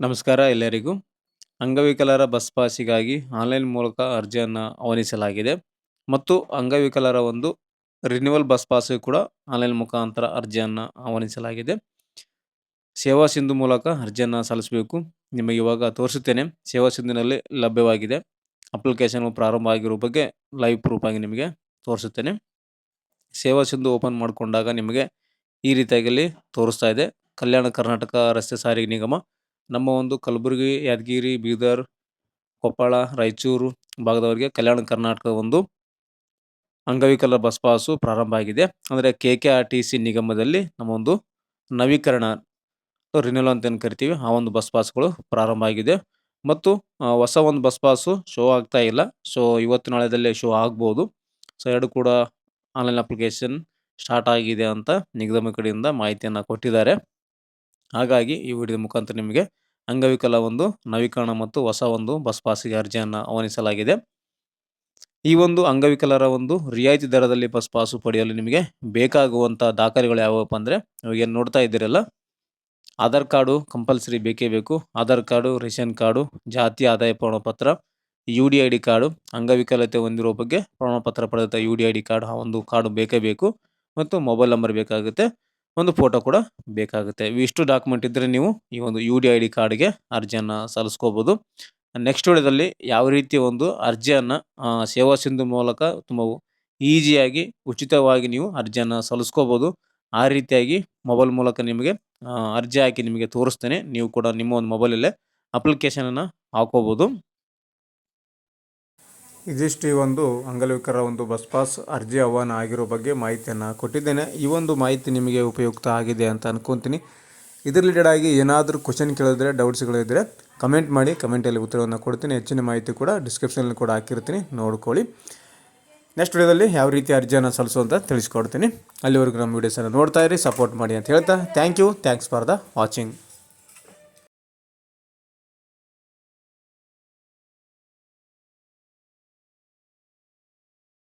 ನಮಸ್ಕಾರ ಎಲ್ಲರಿಗೂ. ಅಂಗವಿಕಲರ ಬಸ್ ಪಾಸಿಗಾಗಿ ಆನ್ಲೈನ್ ಮೂಲಕ ಅರ್ಜಿಯನ್ನು ಆಹ್ವಾನಿಸಲಾಗಿದೆ ಮತ್ತು ಅಂಗವಿಕಲರ ಒಂದು ರಿನ್ಯೂವಲ್ ಬಸ್ ಪಾಸಿಗೆ ಕೂಡ ಆನ್ಲೈನ್ ಮುಖಾಂತರ ಅರ್ಜಿಯನ್ನು ಆಹ್ವಾನಿಸಲಾಗಿದೆ ಸೇವಾ ಸಿಂಧು ಮೂಲಕ ಅರ್ಜಿಯನ್ನು ಸಲ್ಲಿಸಬೇಕು. ನಿಮಗೆ ಇವಾಗ ತೋರಿಸುತ್ತೇನೆ. ಸೇವಾ ಸಿಂಧುನಲ್ಲಿ ಲಭ್ಯವಾಗಿದೆ. ಅಪ್ಲಿಕೇಶನ್ ಪ್ರಾರಂಭ ಆಗಿರೋ ಬಗ್ಗೆ ಲೈವ್ ಪ್ರೂಫ್ ಆಗಿ ನಿಮಗೆ ತೋರಿಸುತ್ತೇನೆ. ಸೇವಾ ಸಿಂಧು ಓಪನ್ ಮಾಡಿಕೊಂಡಾಗ ನಿಮಗೆ ಈ ರೀತಿಯಾಗಿ ತೋರಿಸ್ತಾ ಇದೆ. ಕಲ್ಯಾಣ ಕರ್ನಾಟಕ ರಸ್ತೆ ಸಾರಿಗೆ ನಿಗಮ ನಮ್ಮ ಒಂದು ಕಲಬುರಗಿ, ಯಾದಗಿರಿ, ಬೀದರ್, ಕೊಪ್ಪಳ, ರಾಯಚೂರು ಭಾಗದವರಿಗೆ ಕಲ್ಯಾಣ ಕರ್ನಾಟಕದ ಒಂದು ಅಂಗವಿಕಲ ಬಸ್ ಪಾಸು ಪ್ರಾರಂಭ ಆಗಿದೆ. ಅಂದರೆ K K R T C ನಿಗಮದಲ್ಲಿ ನಮ್ಮ ಒಂದು ನವೀಕರಣ ರಿನಲ್ ಅಂತ ಏನು ಕರಿತೀವಿ, ಆ ಒಂದು ಬಸ್ ಪಾಸ್ಗಳು ಪ್ರಾರಂಭ ಆಗಿದೆ. ಮತ್ತು ಹೊಸ ಒಂದು ಬಸ್ ಪಾಸು ಶೋ ಆಗ್ತಾ ಇಲ್ಲ. ಸೊ ಇವತ್ತು ನಾಳೆದಲ್ಲೇ ಶೋ ಆಗ್ಬೋದು. ಸೊ ಎರಡು ಕೂಡ ಆನ್ಲೈನ್ ಅಪ್ಲಿಕೇಶನ್ ಸ್ಟಾರ್ಟ್ ಆಗಿದೆ ಅಂತ ನಿಗಮ ಕಡೆಯಿಂದ ಮಾಹಿತಿಯನ್ನು ಕೊಟ್ಟಿದ್ದಾರೆ. ಹಾಗಾಗಿ ಈ ವಿಡಿಯೋ ಮುಖಾಂತರ ನಿಮಗೆ ಅಂಗವಿಕಲ ಒಂದು, ನವೀಕರಣ ಮತ್ತು ಹೊಸ ಒಂದು ಬಸ್ ಪಾಸಿಗೆ ಅರ್ಜಿಯನ್ನು ಆಹ್ವಾನಿಸಲಾಗಿದೆ. ಈ ಒಂದು ಅಂಗವಿಕಲರ ಒಂದು ರಿಯಾಯಿತಿ ದರದಲ್ಲಿ ಬಸ್ ಪಾಸು ಪಡೆಯಲು ನಿಮಗೆ ಬೇಕಾಗುವಂಥ ದಾಖಲೆಗಳು ಯಾವುವಪ್ಪ ಅಂದರೆ ಇವಾಗ ನೋಡ್ತಾ ಇದ್ದೀರಲ್ಲ? ಆಧಾರ್ ಕಾರ್ಡು ಕಂಪಲ್ಸರಿ ಬೇಕೇ ಬೇಕು. ಆಧಾರ್ ಕಾರ್ಡು, ರೇಷನ್ ಕಾರ್ಡು, ಜಾತಿ ಆದಾಯ ಪ್ರಮಾಣಪತ್ರ, U D I D card, ಅಂಗವಿಕಲತೆ ಹೊಂದಿರೋ ಬಗ್ಗೆ ಪ್ರಮಾಣಪತ್ರ ಪಡೆದ U D I D card, ಆ ಒಂದು ಕಾರ್ಡು ಬೇಕೇ ಬೇಕು. ಮತ್ತು ಮೊಬೈಲ್ ನಂಬರ್ ಬೇಕಾಗುತ್ತೆ. ಒಂದು ಫೋಟೋ ಕೂಡ ಬೇಕಾಗುತ್ತೆ. ಇಷ್ಟು ಡಾಕ್ಯುಮೆಂಟ್ ಇದ್ದರೆ ನೀವು ಈ ಒಂದು ಯು ಡಿ ಐ ಡಿ ಕಾರ್ಡ್ಗೆ ಅರ್ಜಿಯನ್ನು ಸಲ್ಲಿಸ್ಕೋಬೋದು. ನೆಕ್ಸ್ಟ್ ವಿಡಿಯೋದಲ್ಲಿ ಯಾವ ರೀತಿ ಒಂದು ಅರ್ಜಿಯನ್ನು ಸೇವಾ ಸಿಂಧು ಮೂಲಕ ತುಂಬ ಈಸಿಯಾಗಿ ಉಚಿತವಾಗಿ ನೀವು ಅರ್ಜಿಯನ್ನು ಸಲ್ಲಿಸ್ಕೋಬೋದು. ಆ ರೀತಿಯಾಗಿ ಮೊಬೈಲ್ ಮೂಲಕ ನಿಮಗೆ ಅರ್ಜಿ ಹಾಕಿ ನಿಮಗೆ ತೋರಿಸ್ತೇನೆ. ನೀವು ಕೂಡ ನಿಮ್ಮ ಒಂದು ಮೊಬೈಲಲ್ಲೇ ಅಪ್ಲಿಕೇಶನನ್ನು ಹಾಕೋಬೋದು. ಇದಿಷ್ಟು ಈ ಒಂದು ಅಂಗಲವಿಕರ ಒಂದು ಬಸ್ ಪಾಸ್ ಅರ್ಜಿ ಆಹ್ವಾನ ಆಗಿರೋ ಬಗ್ಗೆ ಮಾಹಿತಿಯನ್ನು ಕೊಟ್ಟಿದ್ದೇನೆ. ಈ ಒಂದು ಮಾಹಿತಿ ನಿಮಗೆ ಉಪಯುಕ್ತ ಆಗಿದೆ ಅಂತ ಅನ್ಕೊತೀನಿ. ಇದ್ರ ರಿಲೇಟೆಡ್ ಆಗಿ ಏನಾದರೂ ಕ್ವಶನ್ ಕೇಳಿದ್ರೆ ಡೌಟ್ಸ್ಗಳಿದ್ದರೆ ಕಮೆಂಟ್ ಮಾಡಿ ಕಮೆಂಟಲ್ಲಿ ಉತ್ತರವನ್ನು ಕೊಡ್ತೀನಿ. ಹೆಚ್ಚಿನ ಮಾಹಿತಿ ಕೂಡ ಡಿಸ್ಕ್ರಿಪ್ಷನಲ್ಲಿ ಕೂಡ ಹಾಕಿರ್ತೀನಿ. ನೋಡ್ಕೊಳ್ಳಿ. ನೆಕ್ಸ್ಟ್ ವಿಡಿಯೋದಲ್ಲಿ ಯಾವ ರೀತಿ ಅರ್ಜಿಯನ್ನು ಸಲ್ಲಿಸು ಅಂತ ತಿಳಿಸ್ಕೊಡ್ತೀನಿ. ಅಲ್ಲಿವರೆಗೂ ನಮ್ಮ ವೀಡಿಯೋಸನ್ನು ನೋಡ್ತಾ ಇರಿ ಸಪೋರ್ಟ್ ಮಾಡಿ ಅಂತ ಹೇಳ್ತಾ thank you thanks for the watching